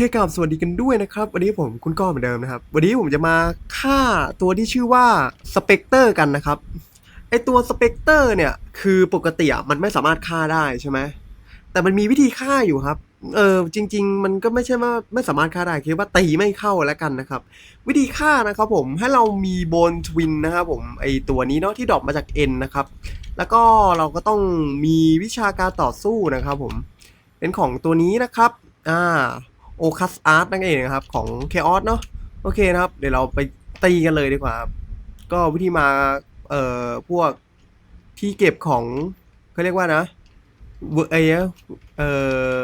เคกับสวัสดีกันด้วยนะครับ วันนี้ผมคุณก้อเหมือนเดิมนะครับ วันนี้ผมจะมาฆ่าตัวที่ชื่อว่าสเปกเตอร์กันนะครับไอตัวสเปกเตอร์เนี่ยคือปกติอะมันไม่สามารถฆ่าได้ใช่ไหมแต่มันมีวิธีฆ่าอยู่ครับเออจริง ๆ มันก็ไม่ใช่ว่าไม่สามารถฆ่าได้คือว่าตีไม่เข้าแล้วกันนะครับ วิธีฆ่านะครับผมให้เรามีโบนทวินนะครับผมไอตัวนี้เนาะที่ดรอปมาจากเอ็นนะครับแล้วก็เราก็ต้องมีวิชาการต่อสู้นะครับผมเป็นของตัวนี้นะครับ อ่า โอคัสอาร์ตนั่นเองนะครับ ของเคออสเนาะโอเคนะครับ เดี๋ยวเราไปตีกันเลยดีกว่าครับก็วิธีมาเอ่อพวกที่เก็บของเขาเรียกว่านะเวอร์ไอเอ่อ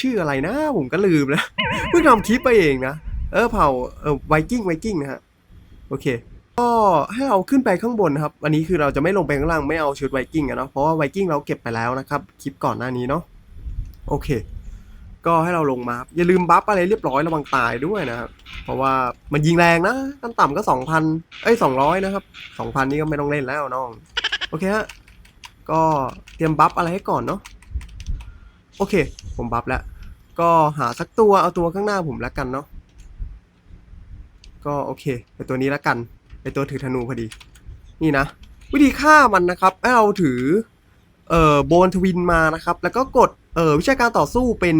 ชื่ออะไรนะผมก็ลืมแล้วเพิ่งทำคลิปไปเองนะเออเผ่าเออไวกิ้งไวกิ้งนะฮะโอเค ก็ให้เราขึ้นไปข้างบนนะครับ อันนี้คือเราจะไม่ลงไปข้างล่างไม่เอาชุดไวกิ้งอะเนาะเพราะว่าไวกิ้งเราเก็บไปแล้วนะครับ คลิปก่อนหน้านี้เนาะโอเค ก็ให้เราลงมาครับอย่าลืมบัฟอะไรเรียบร้อยระวังตายด้วยนะครับ เพราะว่ามันยิงแรงนะขั้นต่ำก็สองพันเอ้ยสองร้อยนะครับสองพันนี่ก็ไม่ต้องเล่นแล้วน้อง โอเคฮะ ก็เตรียมบัฟอะไรให้ก่อนเนาะ โอเค ผมบัฟแล้ว ก็หาสักตัวเอาตัวข้างหน้าผมแล้วกันเนาะ ก็โอเคเป็นตัวนี้แล้วกันเป็นตัวถือธนูพอดี นี่นะ วิธีฆ่ามันนะครับ ให้เราถือเอ่อโบนทวินมานะครับ แล้วก็กด เออวิชาการต่อสู้เป็น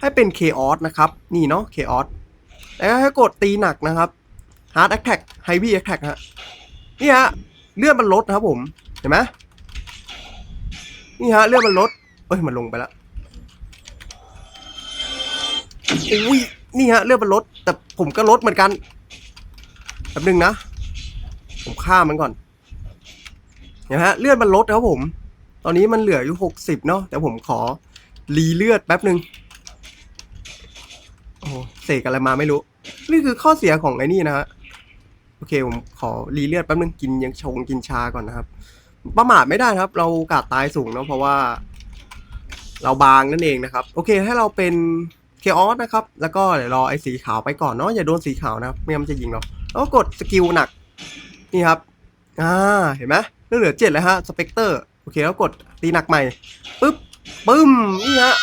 ให้เป็นเคออสนะครับ นี่เนาะเคออสแล้วให้กดตีหนักนะครับ Hard Attack Heavy Attack ฮะนี่ฮะเลือดมันลดนะครับผม เห็นไหมนี่ฮะเลือดมันลดเอ้ยมันลงไปแล้วอุ้ยนี่ฮะเลือดมันลด แต่ผมก็ลดเหมือนกันแป๊บนึงนะ ผมฆ่ามันก่อนเห็นไหมฮะเลือดมันลดครับผม ตอนนี้มันเหลืออยู่หกสิบเนาะแต่ผมขอรีเลือดแป๊บหนึ่งโอ้เสกอะไรมาไม่รู้ นี่คือข้อเสียของไอ้นี่นะฮะโอเคผมขอรีเลือดแป๊บหนึงกินยังชงกินชาก่อนนะครับ ประมาทไม่ได้ครับ เราโอกาสตายสูงเนาะเพราะว่า เราบางนั่นเองนะครับ โอเคให้เราเป็นเคออสนะครับ แล้วก็เดี๋ยวรอไอ้สีขาวไปก่อนเนาะอย่าโดนสีขาวนะครับไม่งั้นจะยิงเราแล้วก็กดสกิลหนัก นี่ครับ อ่าเห็นไหมเหลือเจ็ดแล้วฮะสเปกเตอร์ โอเคแล้วกดตีหนักใหม่ปึ๊บปึ้มนี่ฮะ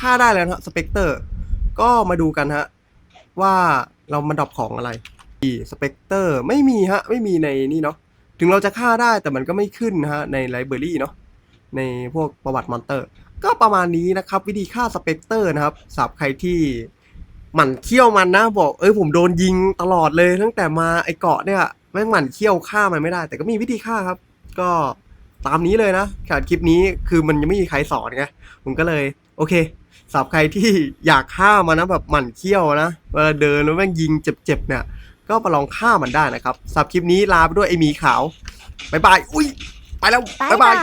ฆ่าได้แล้วนะฮะสเปกเตอร์ก็มาดูกันฮะว่าเรามันดรอปของอะไรสเปกเตอร์ไม่มีฮะ ไม่มีในนี่เนาะถึงเราจะฆ่าได้แต่มันก็ไม่ขึ้นนะฮะในไลบรารีเนาะในพวกประวัติมอนเตอร์ ก็ประมาณนี้นะครับวิธีฆ่าสเปกเตอร์นะครับสำหรับใครที่หมั่นเคี้ยวมันนะบอกเอ้ยผมโดนยิงตลอดเลย ตั้งแต่มาไอเกาะเนี่ยแม่งหมั่นเคี้ยวฆ่ามันไม่ได้ แต่ก็มีวิธีฆ่าครับ ก็ ตามนี้เลยนะขาดคลิปนี้คือมันยังไม่มีใครสอนไงผมก็เลย โอเคสำหรับใครที่อยากฆ่ามันนะแบบหมั่นเคี้ยวนะเวลาเดินแล้วแม่งยิงเจ็บๆเนี่ย ก็ไปลองฆ่ามันได้นะครับสำหรับคลิปนี้ลาไปด้วยไอหมีขาวบายบาย อุ้ย ไปแล้วบายบาย